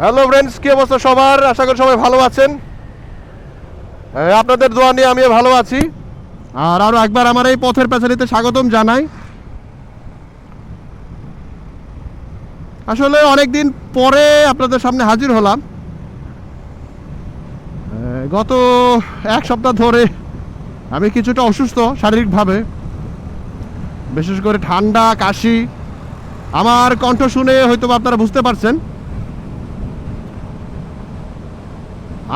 Hello friends কি অবস্থা সবার? আশা করি সবাই ভালো আছেন। আপনাদের দোয়া নিয়ে আমিও ভালো আছি। আর আরও একবার আমার এই পথের পেছারিতে স্বাগতম জানাই। আসলে অনেক দিন পরে আপনাদের সামনে হাজির হলাম। গত এক সপ্তাহ ধরে আমি কিছুটা অসুস্থ শারীরিকভাবে। বিশেষ করে ঠান্ডা, কাশি। আমার কণ্ঠ শুনে হয়তো আপনারা বুঝতে পারছেন।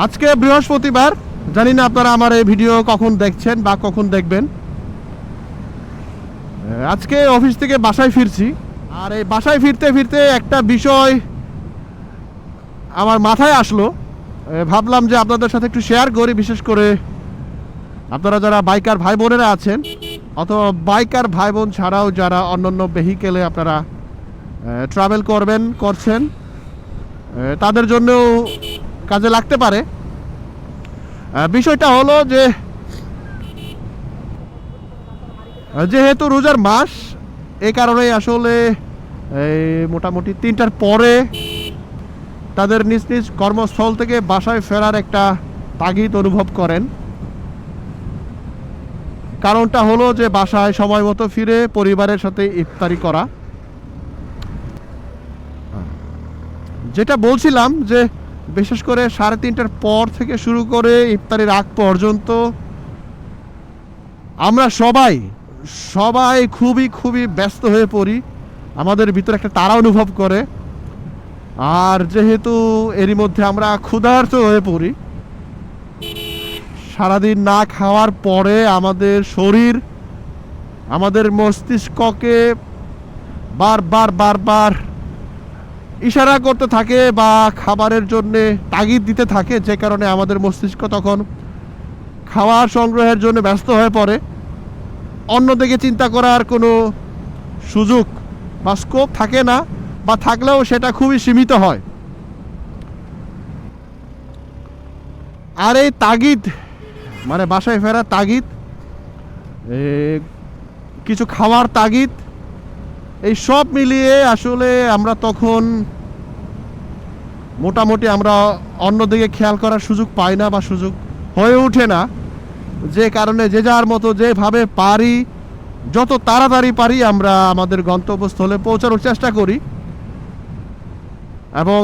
আজকে বৃহস্পতিবার, জানি না আপনারা আমার এই ভিডিও কখন দেখছেন বা কখন দেখবেন। আজকে অফিস থেকে বাসায় ফিরছি, আর এই বাসায় ফিরতে ফিরতে একটা বিষয় আমার মাথায় আসলো। ভাবলাম যে আপনাদের সাথে একটু শেয়ার করি, বিশেষ করে আপনারা যারা বাইকার ভাই বোনেরা আছেন, অথবা বাইকার ভাই বোন ছাড়াও যারা অন্যান্য ভেহিকেলে আপনারা ট্রাভেল করবেন, করছেন তাদের জন্যও কাজে লাগতে পারে। বিষয়টা হলো যে যেহেতু রোজার মাস এই কারণে আসলে এই মোটামুটি তিনটার পরে তাদের নিজ নিজ কর্মস্থল থেকে বাসায় ফেরার একটা তাগিদ অনুভব করেন। কারণটা হলো যে, বাসায় সময় মতো ফিরে পরিবারের সাথে ইফতারি করা। যেটা বলছিলাম যে বিশেষ করে সাড়ে তিনটার পর থেকে শুরু করে ইফতারির আগ পর্যন্ত আমরা সবাই সবাই খুবই খুবই ব্যস্ত হয়ে পড়ি। আমাদের ভিতরে একটা তারা অনুভব করে। আর যেহেতু এরই মধ্যে আমরা ক্ষুধার্ত হয়ে পড়ি, সারাদিন না খাওয়ার পরে আমাদের শরীর, আমাদের মস্তিষ্ককে বারবার বারবার ইশারা করতে থাকে বা খাবারের জন্য তাগিদ দিতে থাকে, যে কারণে আমাদের মস্তিষ্ক তখন খাওয়ার সংগ্রহের জন্য ব্যস্ত হয়ে পড়ে। অন্যদিকে চিন্তা করার কোনো সুযোগ বা স্কোপ থাকে না বা থাকলেও সেটা খুবই সীমিত হয়। আর এই তাগিদ মানে বাসায় ফেরার তাগিদ কিছু খাওয়ার তাগিদ এই সব মিলিয়ে আসলে আমরা তখন মোটামুটি আমরা অন্যদিকে খেয়াল করার সুযোগ পাই না বা সুযোগ হয়ে ওঠে না। যে কারণে যে যার মতো যেভাবে পারি, যত তাড়াতাড়ি পারি আমরা আমাদের গন্তব্যস্থলে পৌঁছানোর চেষ্টা করি। এবং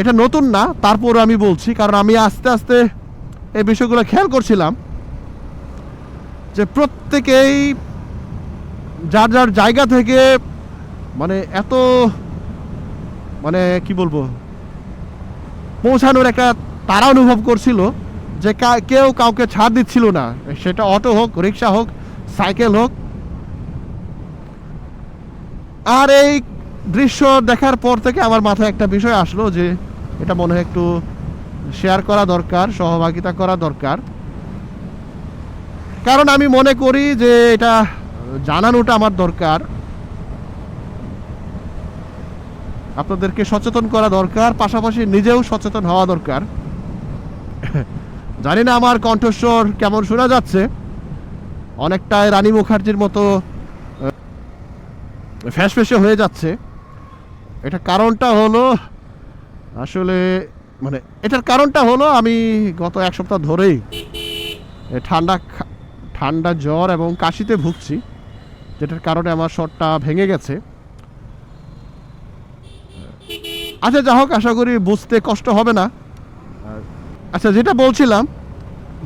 এটা নতুন না তারপর আমি বলছি, কারণ আমি আস্তে আস্তে এই বিষয়গুলো খেয়াল করছিলাম যে প্রত্যেকেই যার যার জায়গা থেকে মানে এত মানে কি বলব? পৌঁছানোর একটা তারা অনুভব করছিল যে কেউ কাউকে ছাড় দিচ্ছিল না। সেটা অটো হোক, রিক্সা হোক, সাইকেল হোক। আর এই দৃশ্য দেখার পর থেকে আমার মাথায় একটা বিষয় আসলো যে এটা মনে হয় একটু শেয়ার করা দরকার, সহভাগিতা করা দরকার। কারণ আমি মনে করি যে এটা জানানোটা আমার দরকার। আপনাদেরকে সচেতন করা দরকার, পাশাপাশি নিজেও সচেতন হওয়া দরকার। জানি না আমার কণ্ঠস্বর কেমন শোনা যাচ্ছে। অনেকটাই রানী মুখার্জির মতো ফ্যাসফেসে হয়ে যাচ্ছে। এটা কারণটা হলো, আসলে মানে এটার কারণটা হলো আমি গত এক সপ্তাহ ধরেই ঠান্ডা ঠান্ডা জ্বর এবং কাশিতে ভুগছি। যেটার কারণে আমার শরটা ভেঙে গেছে। আচ্ছা যা হোক, আশা করি বুঝতে কষ্ট হবে না। আচ্ছা যেটা বলছিলাম,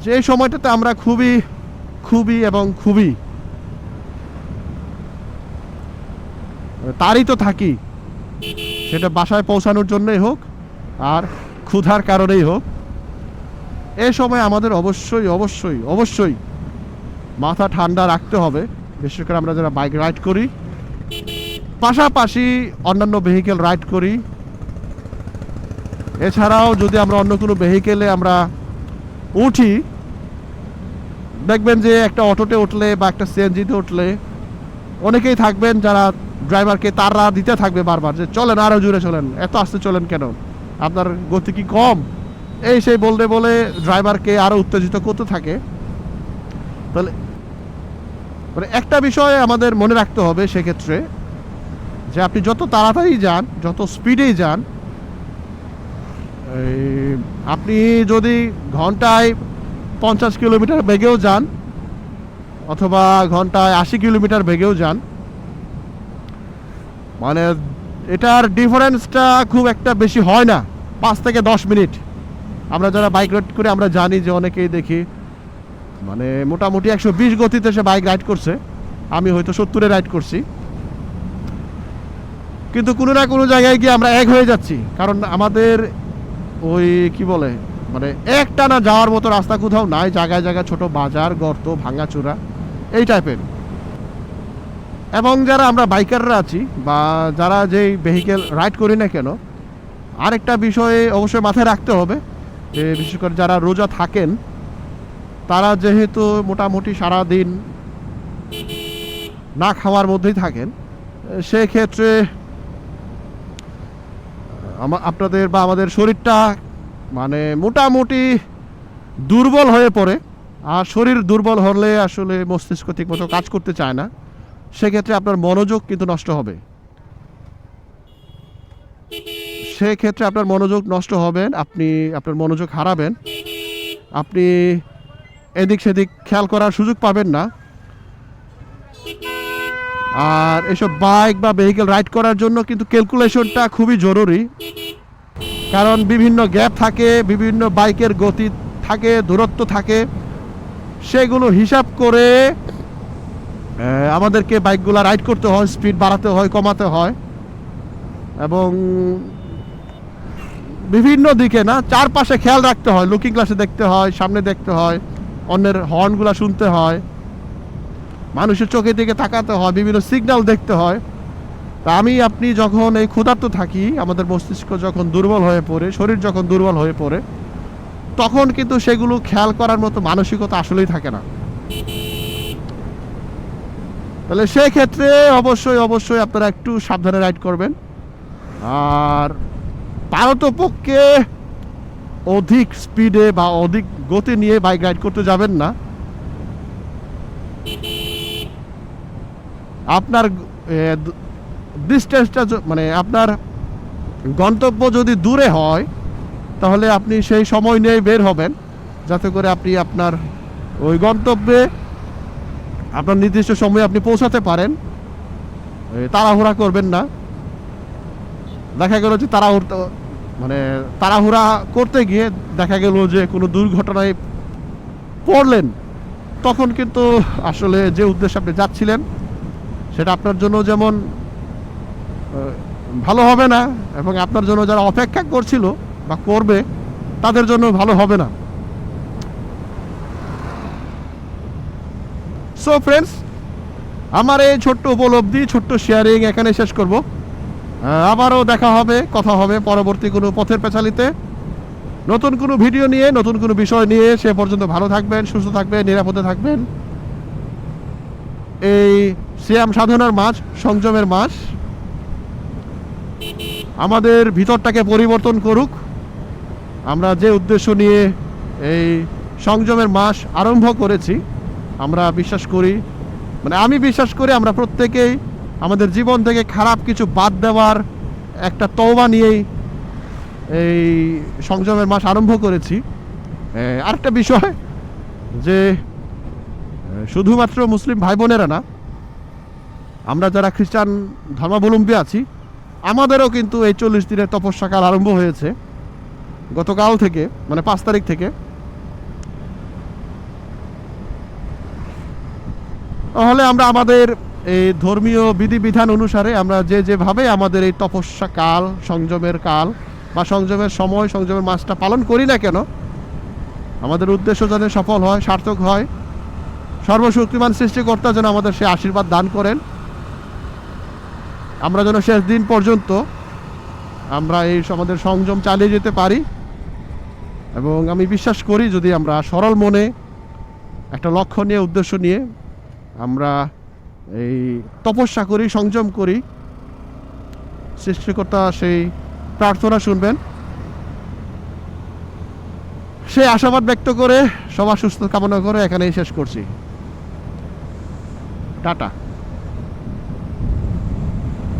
যে এই সময়টাতে আমরা খুবই খুবই এবং খুবই তারই তো থাকি। সেটা বাসায় পৌঁছানোর জন্যই হোক, আর ক্ষুধার কারণেই হোক। এ সময় আমাদের অবশ্যই অবশ্যই অবশ্যই মাথা ঠান্ডা রাখতে হবে। বিশেষ করে আমরা যারা বাইক রাইড করি, পাশাপাশি অন্যান্য ভেহিকেল রাইড করি। এছাড়াও যদি আমরা অন্য কোনো ভেহিকেলে আমরা উঠি, দেখবেন যে একটা অটোতে উঠলে বা একটা সিএনজিতে উঠলে অনেকেই থাকবেন যারা ড্রাইভারকে তারা দিতে থাকবে বারবার যে, চলেন আরও জুড়ে চলেন, এত আস্তে চলেন কেন? আপনার গতি কি কম? এই সেই বলতে বলে ড্রাইভারকে আরও উত্তেজিত করতে থাকে। তাহলে মানে একটা বিষয় আমাদের মনে রাখতে হবে সেক্ষেত্রে যে আপনি যত তাড়াতাড়ি যান, যত স্পিডেই যান আপনি যদি ঘন্টায় পঞ্চাশ কিলোমিটার বেগেও যান অথবা ঘন্টায় আশি কিলোমিটার বেগেও যান মানে এটার ডিফারেন্সটা খুব একটা বেশি হয় না। পাঁচ থেকে দশ মিনিট। আমরা যারা বাইক রাইড করে আমরা জানি যে অনেকেই দেখি মানে মোটামুটি একশো বিশ গতিতে সে বাইক রাইড করছে। আমি হয়তো সত্তরে রাইড করছি। কিন্তু কোনো না কোনো জায়গায় গিয়ে আমরা এক হয়ে যাচ্ছি। কারণ আমাদের ওই কি বলে মানে একটানা যাওয়ার মতো রাস্তা কোথাও নাই, জায়গায় জায়গায় ছোট বাজার, গর্ত, ভাঙাচোরা, এই টাইপের। এবং যারা আমরা বাইকাররা আছি বা যারা যেই ভেহিকেল রাইড করি না কেন, আরেকটা বিষয়ে অবশ্যই মাথায় রাখতে হবে বিশেষ করে যারা রোজা থাকেন তারা যেহেতু মোটামুটি সারা দিন না খাওয়ার মধ্যেই থাকেন, সেক্ষেত্রে আপনাদের বা আমাদের শরীরটা মানে মোটামুটি দুর্বল হয়ে পড়ে। আর শরীর দুর্বল হলে আসলে মস্তিষ্ক ঠিকমতো কাজ করতে চায় না। সেক্ষেত্রে আপনার মনোযোগ কিন্তু নষ্ট হবে। সেক্ষেত্রে আপনার মনোযোগ নষ্ট হবেন, আপনি, আপনার মনোযোগ হারাবেন। আপনি এদিক সেদিক খেয়াল করার সুযোগ পাবেন না। আর এসব বাইক বা ভেহিকেল রাইড করার জন্য কিন্তু ক্যালকুলেশনটা খুবই জরুরি। কারণ বিভিন্ন গ্যাপ থাকে, বিভিন্ন বাইকের গতি থাকে, দূরত্ব থাকে। সেগুলো হিসাব করে আমাদেরকে বাইকগুলো রাইড করতে হয় স্পিড বাড়াতে হয়, কমাতে হয়। এবং বিভিন্ন দিকে না, চারপাশে খেয়াল রাখতে হয় লুকিং গ্লাসে দেখতে হয়, সামনে দেখতে হয়। অন্যের হর্নগুলো শুনতে হয়, মানুষের চোখের দিকে তাকাতে হয়, বিভিন্ন সিগন্যাল দেখতে হয়। তা আমি, আপনি যখন এই ক্ষুধার্ত থাকি, আমাদের মস্তিষ্ক যখন দুর্বল হয়ে পড়ে, শরীর যখন দুর্বল হয়ে পড়ে, তখন কিন্তু সেগুলো খেয়াল করার মতো মানসিকতা আসলেই থাকে না। তাহলে সেই ক্ষেত্রে অবশ্যই অবশ্যই আপনারা একটু সাবধানে রাইড করবেন। আর পারতপক্ষে অধিক স্পিডে বা অধিক গতি নিয়ে বাইক রাইড করতে যাবেন না। আপনার ডিস্টেন্সটা মানে আপনার গন্তব্য যদি দূরে হয়, তাহলে আপনি সেই সময় নিয়ে বের হবেন। যাতে করে আপনি আপনার ওই গন্তব্যে আপনার নির্দিষ্ট সময়ে আপনি পৌঁছাতে পারেন। তাড়াহুড়া করবেন না। দেখা গেল যে তাড়াহুড়া মানে তাড়াহুড়া করতে গিয়ে দেখা গেল যে কোনো দুর্ঘটনায় পড়লেন, তখন কিন্তু আসলে যে উদ্দেশ্যে আপনি যাচ্ছিলেন, সেটা আপনার জন্য যেমন ভালো হবে না এবং আপনার জন্য যারা অপেক্ষা করছিল বা করবে, তাদের জন্য ভালো হবে না। সো ফ্রেন্ডস আমার এই ছোট্ট উপলব্ধি, ছোট্ট শেয়ারিং এখানে শেষ করব। আবারও দেখা হবে, কথা হবে পরবর্তী কোনো পথের পেছালিতে। নতুন কোনো ভিডিও নিয়ে, নতুন কোনো বিষয় নিয়ে, সে পর্যন্ত ভালো থাকবেন, সুস্থ থাকবেন, নিরাপদে থাকবেন। এই শ্যাম সাধনার মাস সংযমের মাস আমাদের ভিতরটাকে পরিবর্তন করুক। আমরা যে উদ্দেশ্য নিয়ে এই সংযমের মাস আরম্ভ করেছি, আমরা বিশ্বাস করি মানে আমি বিশ্বাস করি আমরা প্রত্যেকেই আমাদের জীবন থেকে খারাপ কিছু বাদ দেওয়ার একটা তওবা নিয়েই এই সংযমের মাস আরম্ভ করেছি। আরেকটা বিষয় যে শুধুমাত্র মুসলিম ভাই বোনেরা না, আমরা যারা খ্রিস্টান ধর্মাবলম্বী আছি, আমাদেরও কিন্তু এই চল্লিশ দিনের তপস্যাকাল আরম্ভ হয়েছে। গতকাল থেকে মানে পাঁচ তারিখ থেকে। তাহলে আমরা আমাদের এই ধর্মীয় বিধিবিধান অনুসারে আমরা যে যেভাবে আমাদের এই তপস্যা কাল, সংযমের কাল বা সংযমের সময়, সংযমের মাসটা পালন করি না কেন, আমাদের উদ্দেশ্য যেন সফল হয়, সার্থক হয়। সর্বশক্তিমান সৃষ্টিকর্তা যেন আমাদের সে আশীর্বাদ দান করেন। আমরা যেন শেষ দিন পর্যন্ত আমরা এই আমাদের সংযম চালিয়ে যেতে পারি। এবং আমি বিশ্বাস করি যদি আমরা সরল মনে একটা লক্ষ্য নিয়ে, উদ্দেশ্য নিয়ে আমরা এই তপস্যা করি, সংযম করি। সৃষ্টিকর্তা সেই প্রার্থনা শুনবেন। সেই আশাবাদ ব্যক্ত করে সবার সুস্থ কামনা করে এখানেই শেষ করছি। টাটা।